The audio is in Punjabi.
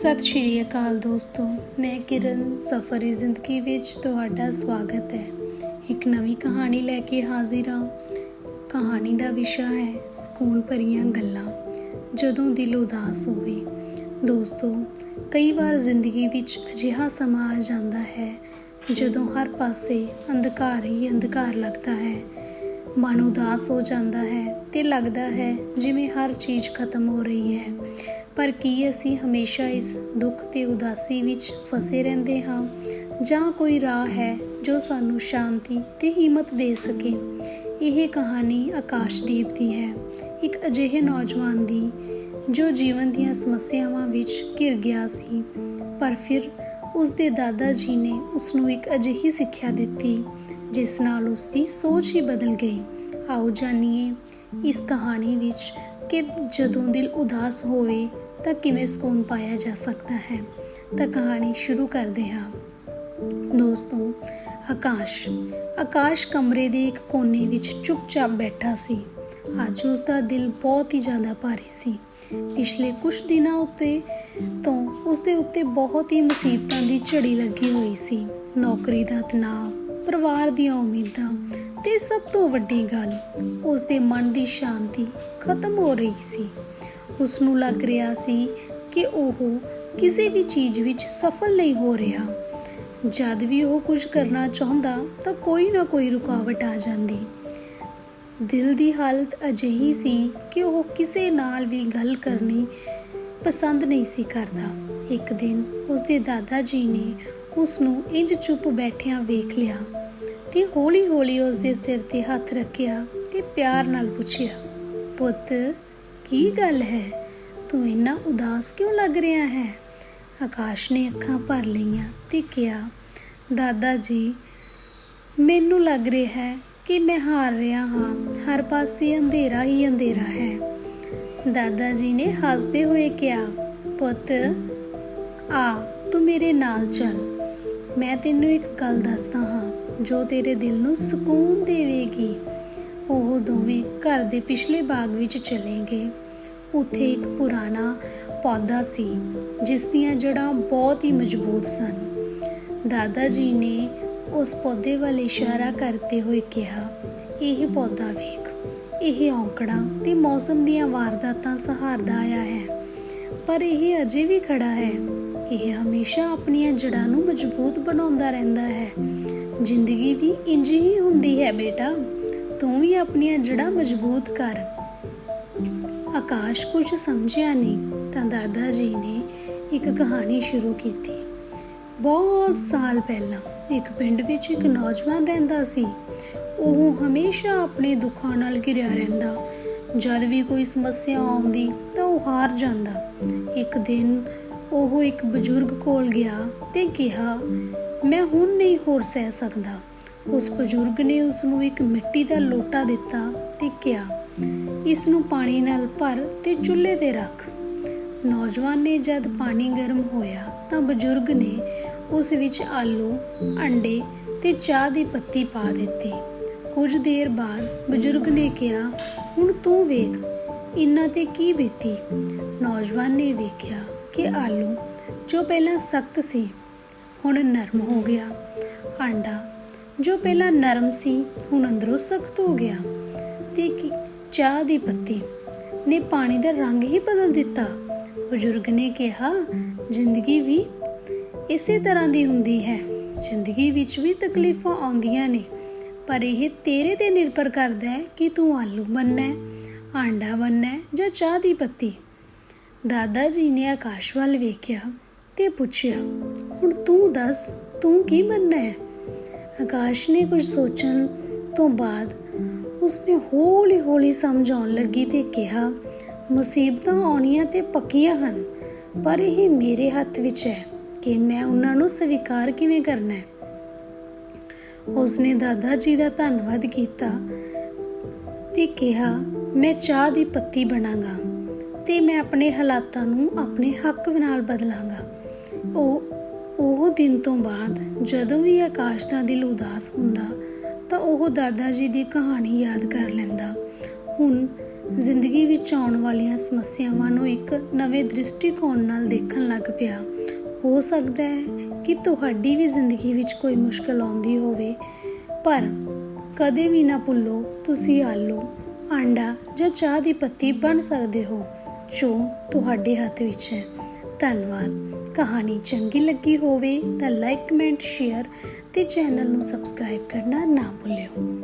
ਸਤਿ ਸ਼੍ਰੀ ਅਕਾਲ ਦੋਸਤੋ, ਮੈਂ ਕਿਰਨ ਸਫਰੀ ਜ਼ਿੰਦਗੀ ਵਿੱਚ ਤੁਹਾਡਾ ਸਵਾਗਤ ਹੈ। ਇੱਕ ਨਵੀਂ ਕਹਾਣੀ ਲੈ ਕੇ ਹਾਜ਼ਰ ਹਾਂ। ਕਹਾਣੀ ਦਾ ਵਿਸ਼ਾ ਹੈ ਸਕੂਨ ਭਰੀਆਂ ਗੱਲਾਂ। ਜਦੋਂ ਦਿਲ ਉਦਾਸ ਹੋਵੇ। ਦੋਸਤੋ, ਕਈ ਵਾਰ ਜ਼ਿੰਦਗੀ ਵਿੱਚ ਅਜਿਹਾ ਸਮਾਂ ਆ ਜਾਂਦਾ ਹੈ, ਜਦੋਂ ਹਰ ਪਾਸੇ ਅੰਧਕਾਰ ਹੀ ਅੰਧਕਾਰ ਲੱਗਦਾ ਹੈ। ਮਨ ਉਦਾਸ ਹੋ ਜਾਂਦਾ ਹੈ ਤੇ ਲੱਗਦਾ ਹੈ ਜਿਵੇਂ ਹਰ ਚੀਜ਼ ਖਤਮ ਹੋ ਰਹੀ ਹੈ। ਪਰ ਕੀ ਅਸੀਂ ਹਮੇਸ਼ਾ ਇਸ ਦੁੱਖ ਤੇ ਉਦਾਸੀ ਵਿੱਚ ਫਸੇ ਰਹਿੰਦੇ ਹਾਂ? ਜਾਂ ਕੋਈ ਰਾਹ ਹੈ ਜੋ ਸਾਨੂੰ ਸ਼ਾਂਤੀ ਤੇ ਹਿੰਮਤ ਦੇ ਸਕੇ? ਇਹ ਕਹਾਣੀ ਆਕਾਸ਼ਦੀਪ ਦੀ ਹੈ। ਇੱਕ ਅਜਿਹੇ ਨੌਜਵਾਨ ਦੀ, ਜੋ ਜੀਵਨ ਦੀਆਂ ਸਮੱਸਿਆਵਾਂ ਵਿੱਚ ਘਿਰ ਗਿਆ ਸੀ, ਪਰ ਫਿਰ ਉਸ ਦੇ ਦਾਦਾ ਜੀ ਨੇ ਉਸ ਨੂੰ ਇੱਕ ਅਜਿਹੀ ਸਿੱਖਿਆ ਦਿੱਤੀ, ਜਿਸ ਨਾਲ ਉਸ ਦੀ ਸੋਚ ਹੀ ਬਦਲ ਗਈ। ਆਓ ਜਾਣੀਏ ਇਸ ਕਹਾਣੀ ਵਿੱਚ ਕਿ ਜਦੋਂ ਦਿਲ ਉਦਾਸ ਹੋਵੇ ਤਾਂ ਕਿਵੇਂ ਸਕੂਨ ਪਾਇਆ ਜਾ ਸਕਦਾ ਹੈ? ਤਾਂ ਕਹਾਣੀ ਸ਼ੁਰੂ ਕਰਦੇ ਹਾਂ। ਦੋਸਤੋ, ਆਕਾਸ਼। ਆਕਾਸ਼ ਕਮਰੇ ਦੇ ਇੱਕ ਕੋਨੇ ਵਿੱਚ ਚੁੱਪਚਾਪ ਬੈਠਾ ਸੀ। ਅੱਜ ਉਸ ਦਾ ਦਿਲ ਬਹੁਤ ਹੀ ਜ਼ਿਆਦਾ ਭਾਰੀ ਸੀ। ਪਿਛਲੇ ਕੁਝ ਦਿਨਾਂ ਉੱਤੇ ਤੋਂ ਉਸ ਦੇ ਉੱਤੇ ਬਹੁਤ ਹੀ ਮੁਸੀਬਤਾਂ ਦੀ ਝੜੀ ਲੱਗੀ ਹੋਈ ਸੀ। ਨੌਕਰੀ ਦਾ ਤਣਾਅ, ਪਰਿਵਾਰ ਦੀਆਂ ਉਮੀਦਾਂ ਤੇ ਸਭ ਤੋਂ ਵੱਡੀ ਗੱਲ ਉਸ ਦੇ ਮਨ ਦੀ ਸ਼ਾਂਤੀ ਖਤਮ ਹੋ ਰਹੀ ਸੀ। ਉਸ ਨੂੰ ਲੱਗ ਰਿਹਾ ਸੀ ਕਿ ਉਹ ਕਿਸੇ ਵੀ ਚੀਜ਼ ਵਿੱਚ ਸਫਲ ਨਹੀਂ ਹੋ ਰਿਹਾ। ਜਦ ਵੀ ਉਹ ਕੁਝ ਕਰਨਾ ਚਾਹੁੰਦਾ ਤਾਂ ਕੋਈ ਨਾ ਕੋਈ ਰੁਕਾਵਟ ਆ ਜਾਂਦੀ। ਦਿਲ ਦੀ ਹਾਲਤ ਅਜਿਹੀ ਸੀ ਕਿ ਉਹ ਕਿਸੇ ਨਾਲ ਵੀ ਗੱਲ ਕਰਨੀ ਪਸੰਦ ਨਹੀਂ ਸੀ ਕਰਦਾ। ਇੱਕ ਦਿਨ ਉਸ ਦੇ ਦਾਦਾ ਜੀ ਨੇ ਉਸ ਨੂੰ ਇੰਜ ਚੁੱਪ ਬੈਠਿਆਂ ਵੇਖ ਲਿਆ। ਤੇ ਹੌਲੀ-ਹੌਲੀ ਉਸ ਦੇ ਸਿਰ ਤੇ ਹੱਥ ਰੱਖਿਆ ਤੇ ਪਿਆਰ ਨਾਲ ਪੁੱਛਿਆ, ਪੁੱਤ, ਕੀ ਗੱਲ ਹੈ? ਤੂੰ ਇੰਨਾ ਉਦਾਸ ਕਿਉਂ ਲੱਗ ਰਿਹਾ ਹੈ? ਆਕਾਸ਼ ਨੇ ਅੱਖਾਂ ਭਰ ਲਈਆਂ ਤੇ ਕਿਹਾ, ਦਾਦਾ ਜੀ, ਮੈਨੂੰ ਲੱਗ ਰਿਹਾ ਹੈ ਕਿ ਮੈਂ ਹਾਰ ਰਿਹਾ ਹਾਂ। ਹਰ ਪਾਸੇ ਅੰਧੇਰਾ ਹੀ ਅੰਧੇਰਾ ਹੈ। ਦਾਦਾ ਜੀ ਨੇ ਹੱਸਦੇ ਹੋਏ ਕਿਹਾ, ਪੁੱਤ, ਆ, ਤੂੰ ਮੇਰੇ ਨਾਲ ਚੱਲ। ਮੈਂ ਤੈਨੂੰ ਇੱਕ ਗੱਲ ਦੱਸਦਾ ਹਾਂ। ਜੋ ਤੇਰੇ ਦਿਲ ਨੂੰ ਸਕੂਨ ਦੇਵੇਗੀ, ਉਹ ਦੋਵੇਂ ਘਰ ਦੇ ਪਿਛਲੇ ਬਾਗ ਵਿੱਚ ਚਲੇ ਗਏ। ਉੱਥੇ ਇੱਕ ਪੁਰਾਣਾ ਪੌਦਾ ਸੀ, ਜਿਸ ਦੀਆਂ ਜੜ੍ਹਾਂ ਬਹੁਤ ਹੀ ਮਜ਼ਬੂਤ ਸਨ। ਦਾਦਾ ਜੀ ਨੇ ਉਸ ਪੌਦੇ ਵੱਲ ਇਸ਼ਾਰਾ ਕਰਦੇ ਹੋਏ ਕਿਹਾ, ਇਹ ਪੌਦਾ ਵੇਖ, ਇਹ ਔਂਕੜਾਂ ਤੇ ਮੌਸਮ ਦੀਆਂ ਵਾਰਦਾਤਾਂ ਸਹਾਰਦਾ ਆਇਆ ਹੈ, ਪਰ ਇਹ ਅਜੇ ਵੀ ਖੜਾ ਹੈ। ਇਹ ਹਮੇਸ਼ਾ ਆਪਣੀਆਂ ਜੜ੍ਹਾਂ ਨੂੰ ਮਜ਼ਬੂਤ ਬਣਾਉਂਦਾ ਰਹਿੰਦਾ ਹੈ। ਜ਼ਿੰਦਗੀ ਵੀ ਇੰਜ ਹੀ ਹੁੰਦੀ ਹੈ ਬੇਟਾ। ਤੂੰ ਵੀ ਆਪਣੀਆਂ ਜੜ੍ਹਾਂ ਮਜ਼ਬੂਤ ਕਰ। ਆਕਾਸ਼ ਕੁਝ ਸਮਝਿਆ ਨਹੀਂ, ਤਾਂ ਦਾਦਾ ਜੀ ਨੇ ਇੱਕ ਕਹਾਣੀ ਸ਼ੁਰੂ ਕੀਤੀ। ਬਹੁਤ ਸਾਲ ਪਹਿਲਾਂ ਇੱਕ ਪਿੰਡ ਵਿੱਚ ਇੱਕ ਨੌਜਵਾਨ ਰਹਿੰਦਾ ਸੀ। ਉਹ ਹਮੇਸ਼ਾ ਆਪਣੇ ਦੁੱਖਾਂ ਨਾਲ ਘਿਰਿਆ ਰਹਿੰਦਾ। ਜਦ ਵੀ ਕੋਈ ਸਮੱਸਿਆ ਆਉਂਦੀ, ਤਾਂ ਉਹ ਹਾਰ ਜਾਂਦਾ। ਇੱਕ ਦਿਨ ਉਹ ਇੱਕ ਬਜ਼ੁਰਗ ਕੋਲ ਗਿਆ ਤੇ ਕਿਹਾ ਮੈਂ ਹੁਣ ਨਹੀਂ ਹੋਰ ਸਹਿ ਸਕਦਾ। ਉਸ ਬਜ਼ੁਰਗ ਨੇ ਉਸ ਨੂੰ ਇੱਕ ਮਿੱਟੀ ਦਾ ਲੋਟਾ ਦਿੱਤਾ ਤੇ ਕਿਹਾ ਇਸ ਨੂੰ ਪਾਣੀ ਨਾਲ ਭਰ ਤੇ ਚੁੱਲ੍ਹੇ ਤੇ ਰੱਖ। ਨੌਜਵਾਨ ਨੇ ਜਦ ਪਾਣੀ ਗਰਮ ਹੋਇਆ ਤਾਂ ਬਜ਼ੁਰਗ ਨੇ ਉਸ ਵਿੱਚ ਆਲੂ, ਅੰਡੇ ਤੇ ਚਾਹ ਦੀ ਪੱਤੀ ਪਾ ਦਿੱਤੀ। ਕੁਝ ਦੇਰ ਬਾਅਦ ਬਜ਼ੁਰਗ ਨੇ ਕਿਹਾ, ਹੁਣ ਤੂੰ ਵੇਖ ਇੰਨਾ ਤੇ ਕੀ ਬੀਤੀ? ਨੌਜਵਾਨ ਨੇ ਵੇਖਿਆ ਕਿ ਆਲੂ ਜੋ ਪਹਿਲਾਂ ਸਖਤ ਸੀ ਹੁਣ ਨਰਮ ਹੋ ਗਿਆ। ਆਂਡਾ, ਜੋ ਪਹਿਲਾਂ ਨਰਮ ਸੀ, ਹੁਣ ਅੰਦਰੋਂ ਸਖਤ ਹੋ ਗਿਆ। ਤੇ ਚਾਹ ਦੀ ਪੱਤੀ ਨੇ ਪਾਣੀ ਦਾ ਰੰਗ ਹੀ ਬਦਲ ਦਿੱਤਾ। ਬਜ਼ੁਰਗ ਨੇ ਕਿਹਾ, ਜ਼ਿੰਦਗੀ ਵੀ ਇਸੇ ਤਰ੍ਹਾਂ ਦੀ ਹੁੰਦੀ ਹੈ। ਜ਼ਿੰਦਗੀ ਵਿੱਚ ਵੀ ਤਕਲੀਫਾਂ ਆਉਂਦੀਆਂ ਨੇ, ਪਰ ਇਹ ਤੇਰੇ ਤੇ ਨਿਰਭਰ ਕਰਦਾ ਹੈ ਕਿ ਤੂੰ ਆਲੂ ਬੰਨਣਾ ਹੈ, ਆਂਡਾ ਬੰਨਣਾ ਹੈ ਜਾਂ ਚਾਹ ਦੀ ਪੱਤੀ। ਦਾਦਾ ਜੀ ਨੇ ਆਕਾਸ਼ ਵੱਲ ਵੇਖਿਆ ਤੇ ਪੁੱਛਿਆ ਹੁਣ ਤੂੰ ਦੱਸ, ਤੂੰ ਕੀ ਬਣਨਾ ਹੈ? ਆਕਾਸ਼ ਨੇ ਕੁਝ ਸੋਚਣ ਤੋਂ ਬਾਅਦ ਉਸਨੇ ਹੌਲੀ-ਹੌਲੀ ਸਮਝਾਉਣ ਲੱਗੀ ਤੇ ਕਿਹਾ, ਮੁਸੀਬਤਾਂ ਆਉਣੀਆਂ ਤੇ ਪੱਕੀਆਂ ਹਨ, ਪਰ ਇਹ ਮੇਰੇ ਹੱਥ ਵਿੱਚ ਹੈ ਕਿ ਮੈਂ ਉਹਨਾਂ ਨੂੰ ਸਵੀਕਾਰ ਕਿਵੇਂ ਕਰਨਾ ਹੈ? ਉਸਨੇ ਦਾਦਾ ਜੀ ਦਾ ਧੰਨਵਾਦ ਕੀਤਾ ਤੇ ਕਿਹਾ, ਮੈਂ ਚਾਹ ਦੀ ਪੱਤੀ ਬਣਾਂਗਾ ਤੇ ਮੈਂ ਆਪਣੇ ਹਾਲਾਤਾਂ ਨੂੰ ਆਪਣੇ ਹੱਕ ਨਾਲ ਬਦਲਾਂਗਾ। ਉਹ ਉਹ ਦਿਨ ਤੋਂ ਬਾਅਦ ਜਦੋਂ ਵੀ ਆਕਾਸ਼ ਦਾ ਦਿਲ ਉਦਾਸ ਹੁੰਦਾ, ਤਾਂ ਉਹ ਦਾਦਾ ਜੀ ਦੀ ਕਹਾਣੀ ਯਾਦ ਕਰ ਲੈਂਦਾ। ਹੁਣ ਜ਼ਿੰਦਗੀ ਵਿੱਚ ਆਉਣ ਵਾਲੀਆਂ ਸਮੱਸਿਆਵਾਂ ਨੂੰ ਇੱਕ ਨਵੇਂ ਦ੍ਰਿਸ਼ਟੀਕੋਣ ਨਾਲ ਦੇਖਣ ਲੱਗ ਪਿਆ। ਹੋ ਸਕਦਾ ਹੈ ਕਿ ਤੁਹਾਡੀ ਵੀ ਜ਼ਿੰਦਗੀ ਵਿੱਚ ਕੋਈ ਮੁਸ਼ਕਲ ਆਉਂਦੀ ਹੋਵੇ, ਪਰ ਕਦੇ ਵੀ ਨਾ ਭੁੱਲੋ, ਤੁਸੀਂ ਆਲੂ, ਆਂਡਾ ਜਾਂ ਚਾਹ ਦੀ ਪੱਤੀ ਬਣ ਸਕਦੇ ਹੋ, ਜੋ ਤੁਹਾਡੇ ਹੱਥ ਵਿੱਚ ਹੈ। ਧੰਨਵਾਦ। ਕਹਾਣੀ ਚੰਗੀ ਲੱਗੀ ਹੋਵੇ ਤਾਂ ਲਾਈਕ, ਕਮੈਂਟ, ਸ਼ੇਅਰ ਤੇ ਚੈਨਲ ਨੂੰ ਸਬਸਕ੍ਰਾਈਬ ਕਰਨਾ ਨਾ ਭੁੱਲਿਓ।